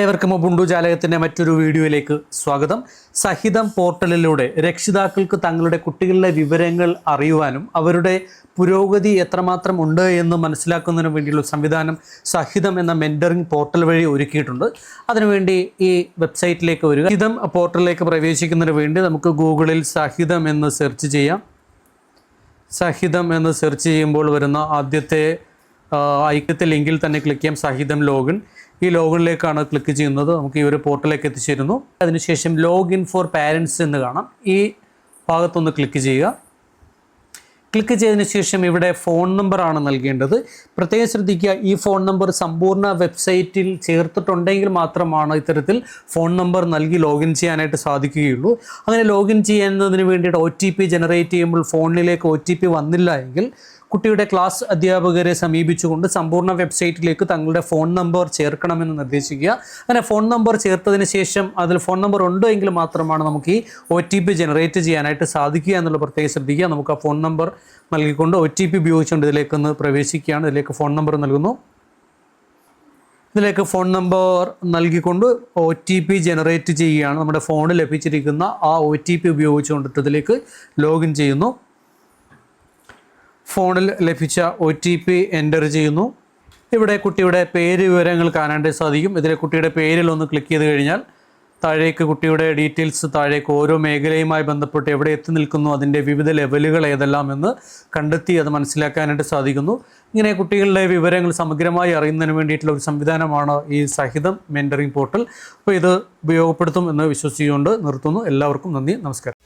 ഏവർക്കും ഉബുണ്ടു ജാലകത്തിന്റെ മറ്റൊരു വീഡിയോയിലേക്ക് സ്വാഗതം. സഹിതം പോർട്ടലിലൂടെ രക്ഷിതാക്കൾക്ക് തങ്ങളുടെ കുട്ടികളുടെ വിവരങ്ങൾ അറിയുവാനും അവരുടെ പുരോഗതി എത്രമാത്രം ഉണ്ട് എന്ന് മനസ്സിലാക്കുന്നതിനു വേണ്ടിയുള്ള സംവിധാനം സഹിതം എന്ന മെന്ററിംഗ് പോർട്ടൽ വഴി ഒരുക്കിയിട്ടുണ്ട്. അതിനുവേണ്ടി ഈ വെബ്സൈറ്റിലേക്ക് വരിക. സഹിതം പോർട്ടലിലേക്ക് പ്രവേശിക്കുന്നതിന് വേണ്ടി നമുക്ക് ഗൂഗിളിൽ സഹിതം എന്ന് സെർച്ച് ചെയ്യാം. സഹിതം എന്ന് സെർച്ച് ചെയ്യുമ്പോൾ വരുന്ന ആദ്യത്തെ ആ, ഐക്യത്തെ ലിങ്കിൽ തന്നെ ക്ലിക്ക് ചെയ്യാം. സഹിതം ലോഗിൻ ഈ ലോഗിനിലേക്കാണ് ക്ലിക്ക് ചെയ്യുന്നത്. നമുക്ക് ഈ ഒരു പോർട്ടലിലേക്ക് എത്തിച്ചേരുന്നു. അതിനുശേഷം ലോഗിൻ ഫോർ പാരൻസ് എന്ന് കാണാം. ഈ ഭാഗത്തൊന്ന് ക്ലിക്ക് ചെയ്യുക. ക്ലിക്ക് ചെയ്തതിന് ശേഷം ഇവിടെ ഫോൺ നമ്പറാണ് നൽകേണ്ടത്. പ്രത്യേകം ശ്രദ്ധിക്കുക ഈ ഫോൺ നമ്പർ സമ്പൂർണ വെബ്സൈറ്റിൽ ചേർത്തിട്ടുണ്ടെങ്കിൽ മാത്രമാണ് ഇത്തരത്തിൽ ഫോൺ നമ്പർ നൽകി ലോഗിൻ ചെയ്യാനായിട്ട് സാധിക്കുകയുള്ളൂ. അങ്ങനെ ലോഗിൻ ചെയ്യുന്നതിന് വേണ്ടിയിട്ട് ഒ ജനറേറ്റ് ചെയ്യുമ്പോൾ ഫോണിലേക്ക് ഒ വന്നില്ല എങ്കിൽ കുട്ടിയുടെ ക്ലാസ് അധ്യാപകരെ സമീപിച്ചുകൊണ്ട് സമ്പൂർണ വെബ്സൈറ്റിലേക്ക് തങ്ങളുടെ ഫോൺ നമ്പർ ചേർക്കണമെന്ന് നിർദ്ദേശിക്കുക. അങ്ങനെ ഫോൺ നമ്പർ ചേർത്തതിന് ശേഷം അതിൽ ഫോൺ നമ്പർ ഉണ്ടോ എങ്കിൽ മാത്രമാണ് നമുക്ക് ഈ ഒ ടി പി ജനറേറ്റ് ചെയ്യാനായിട്ട് സാധിക്കുക എന്നുള്ള പ്രത്യേകം ശ്രദ്ധിക്കുക. നമുക്ക് ആ ഫോൺ നമ്പർ നൽകിക്കൊണ്ട് ഒ ടി പി ഉപയോഗിച്ചുകൊണ്ട് ഇതിലേക്ക് ഒന്ന് പ്രവേശിക്കുകയാണ്. ഇതിലേക്ക് ഫോൺ നമ്പർ നൽകുന്നു. ഇതിലേക്ക് ഫോൺ നമ്പർ നൽകിക്കൊണ്ട് ഒ ടി പി ജനറേറ്റ് ചെയ്യുകയാണ്. നമ്മുടെ ഫോണിൽ ലഭിച്ചിരിക്കുന്ന ആ ഒ ടി പി ഉപയോഗിച്ചുകൊണ്ടിട്ട് ഇതിലേക്ക് ലോഗിൻ ചെയ്യുന്നു. ഫോണിൽ ലഭിച്ച ഒ ടി പി എന്റർ ചെയ്യുന്നു. ഇവിടെ കുട്ടിയുടെ പേര് വിവരങ്ങൾ കാണാനായിട്ട് സാധിക്കും. ഇതിലെ കുട്ടിയുടെ പേരിൽ ഒന്ന് ക്ലിക്ക് ചെയ്ത് കഴിഞ്ഞാൽ താഴേക്ക് കുട്ടിയുടെ ഡീറ്റെയിൽസ് താഴേക്ക് ഓരോ മേഖലയുമായി ബന്ധപ്പെട്ട് എവിടെ എത്തി നിൽക്കുന്നു അതിന്റെ വിവിധ ലെവലുകൾ ഏതെല്ലാം എന്ന് കണ്ടെത്തി അത് മനസ്സിലാക്കാനായിട്ട് സാധിക്കുന്നു. ഇങ്ങനെ കുട്ടികളുടെ വിവരങ്ങൾ സമഗ്രമായി അറിയുന്നതിന് വേണ്ടിയിട്ടുള്ള ഒരു സംവിധാനമാണ് ഈ സഹിതം മെന്ററിംഗ് പോർട്ടൽ. അപ്പോൾ ഇത് ഉപയോഗപ്പെടുത്തും എന്ന് വിശ്വസിച്ചുകൊണ്ട് നിർത്തുന്നു. എല്ലാവർക്കും നന്ദി നമസ്കാരം.